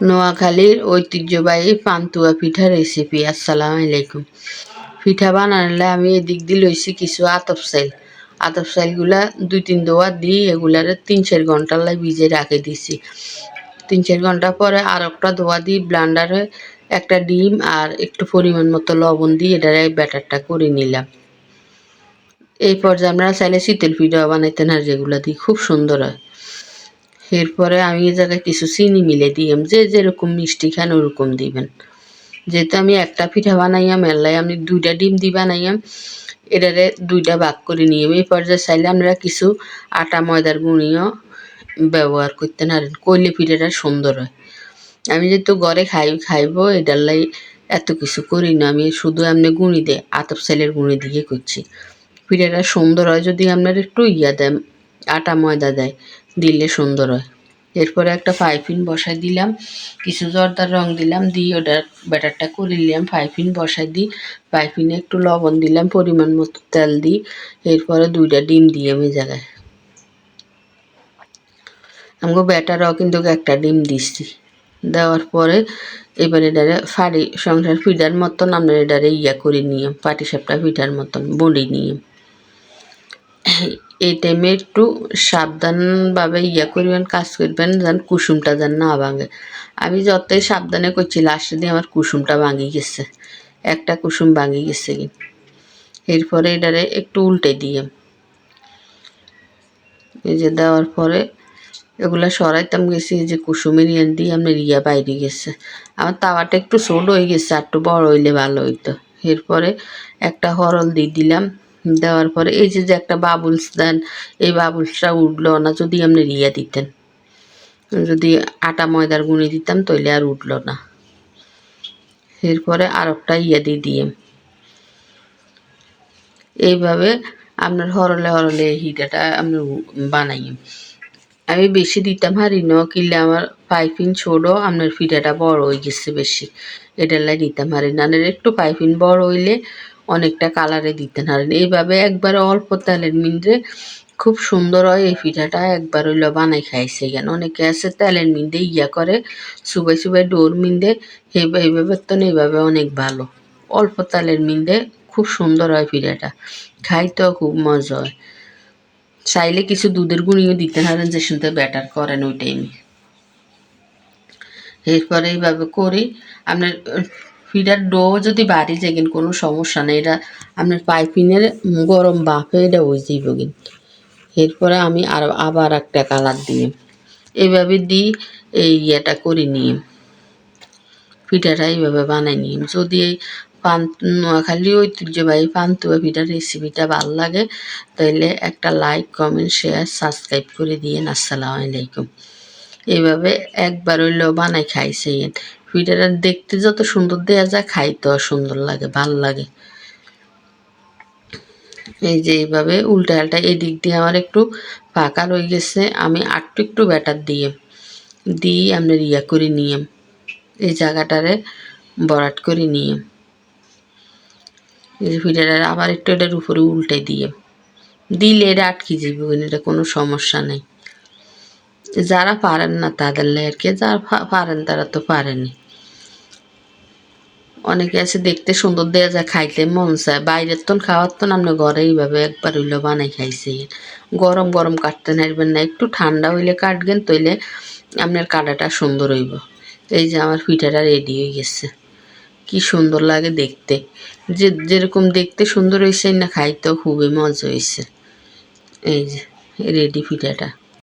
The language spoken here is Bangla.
নোয়াখালীর ঐতিহ্যবাহী পান্তুয়া পিঠা রেসিপি আসসালামু আলাইকুম। পিঠা বানালে আমি এদিক দিয়ে লইছি কিছু আতপ চাইল। আতপ চাইলগুলা দুই তিন দোয়া দিই এগুলারে তিন চার ঘণ্টার লাই ভিজে রাখে দিছি। তিন চার ঘণ্টা পরে আর একটা দোয়া দিই ব্লান্ডারে একটা ডিম আর একটু পরিমাণ মতো লবণ দিয়ে এটারে ব্যাটারটা করে নিলাম। এই পর্যায়ে আমরা চাইলে শীতল পিঠা বানাইতে না যেগুলো দিই খুব সুন্দর হয়। এরপরে আমি এই কিছু চিনি মিলে দিলাম যে যেরকম মিষ্টি খান, ওরকম দিবেন। যেহেতু আমি একটা পিঠা বানাইয়াম এলাই আমি দুইটা ডিম দি বানাইয়াম, এটারে দুইটা ভাগ করে নিয়ে এই পর্যায়ে চাইলে আমরা কিছু আটা, ময়দার গুঁড়িও ব্যবহার করতে পারেন। কইলে পিঠাটা সুন্দর হয়। আমি যেহেতু ঘরে খাই, খাইবো, এটার লাই এত কিছু করি না। আমি শুধু এমনি গুঁড়ি দে আতপ চাইলের গুঁড়ি দিয়ে করছি। পিঠাটা সুন্দর হয় যদি আপনার একটু ইয়া দেয় আটা ময়দা দেয়, দিলে সুন্দর হয়। এরপরে একটা পাইপিন বসাই দিলাম, কিছু জর্দার রং দিলাম, দিয়ে ওটার ব্যাটারটা করে নিলাম পাইপিন বসাই দিই পাইপিনে একটু লবণ দিলাম, পরিমাণ মতো তেল দিই, এরপরে দুইটা ডিম দিয়ে আমি জায়গায়। আমাকে ব্যাটারও কিন্তু একটা ডিম দিচ্ছি। দেওয়ার পরে এবার এটারে ফাড়ি সংসার ফিডার মতন আমরা এটারে ইয়া করে নিয়ে পাটি সাপটা ফিডার মতন বড়ি নিয়ে। এই টাইমে একটু সাবধানভাবে ইয়া করবেন, কাজ করবেন, যেন কুসুমটা যেন না ভাঙে। আমি যতই সাবধানে করছি লাস্টে দিয়ে আমার কুসুমটা ভাঙি গেছে। একটা কুসুম ভাঙি গেছে কি। এরপরে এটারে একটু উল্টে দিয়ে। এই যে দেওয়ার পরে এগুলা সরাইতাম গেছি যে কুসুমের ইয়ান দিয়ে আপনার রিয়া বাইরে গেছে। আমার তাওয়াটা একটু ছোট হয়ে গেছে, আর একটু বড় হইলে ভালো হইতো। এরপরে একটা হরল দিয়ে দিলাম। দেওয়ার পরে এই যে যে একটা বাবুলস দেন, এই বাবুলসটা উঠল না, যদি আপনি রিয়া দিতেন। যদি আটা ময়দার গুঁড়ি দিতাম তাহলে আর উঠল না। এরপরে আর একটা ইয়ে দিয়ে দিয়ে এইভাবে আপনার হরলে হরলে হিটাটা আপনি বানাই আমি। বেশি দিতাম হারি ন কিনলে আমার পাইপিং ছোটো, আপনার ফিটাটা বড় হয়ে গেছে বেশি। এটার লাই দিতাম হারি না। একটু পাইপিং বড় হইলে অনেকটা কালারে দিতে পারেন এইভাবে একবারে অল্প তেলের মিন্দ্রে খুব সুন্দর হয় এই পিঠাটা, একবার হইল বানাই খাইছে কেন অনেকে আছে তেলের মিন্দে ইয়া করে, সুবাই সুবাই ডোর মিন্দে এইভাবে তো এইভাবে অনেক ভালো। অল্প তেলের মিন্দে খুব সুন্দর হয় পিঠাটা। খাইতেও খুব মজা হয়। চাইলে কিছু দুধের গুঁড়িও দিতে পারেন যে শুনতে ব্যাটার করেন ওই টাইমে এরপরে এইভাবে করি, আপনার ফিডার ডো যদি বাড়ি কিন্তু কোনো সমস্যা নেই। এটা আপনার পাইপিনের গরম বাফে এটা ওই যাইব কিন্তু। এরপরে আমি আর আবার একটা কালার দিয়ে এইভাবে দিই এই ইয়েটা করে নিয়ে পিঠাটা এইভাবে বানাই নিই যদি এই পান নোয়াখালী ঐতিহ্যবাহী পান্তুয়া পিঠার রেসিপিটা ভালো লাগে তাহলে একটা লাইক কমেন্ট শেয়ার সাবস্ক্রাইব করে দিয়ে আসসালামু আলাইকুম। এইভাবে একবার হইলেও বানাই খাইছে। পিঠাটা দেখতে যত সুন্দর দেওয়া যায়, খাইতেও সুন্দর লাগে, ভালো লাগে। এই যে এইভাবে উল্টা আলটা এদিক দিয়ে আমার একটু ফাঁকা রয়ে গেছে, আমি আটটু একটু ব্যাটার দিয়ে দিয়ে আপনার ইয়া করে নিয়ে, এই জায়গাটারে বরাট করে নিয়ে, এই যে পিঠাটা আবার একটু এটার উপরে উল্টে দিয়ে, দিলে এটা আটকে যাবে এটা কোনো সমস্যা নেই। যারা পারেন না তাদের লেয়ারকে, যারা পারেন তারা তো পারেনি। অনেকে আছে দেখতে সুন্দর দেয়া যায়, খাইতে মন চায়। বাইরের তো খাওয়ার তো আপনি ঘরে এইভাবে একবার হইলে বানাই খাইছে গরম গরম কাটতে নারবেন না, একটু ঠান্ডা হইলে কাটবেন তৈলে আপনার কাটাটা সুন্দর হইব। এই যে আমার পিঠাটা রেডি হয়ে গেছে। কি সুন্দর লাগে দেখতে। যে, যেরকম দেখতে সুন্দর হয়েছে না, খাইতেও খুবই মজা হয়েছে এই যে রেডি পিঠাটা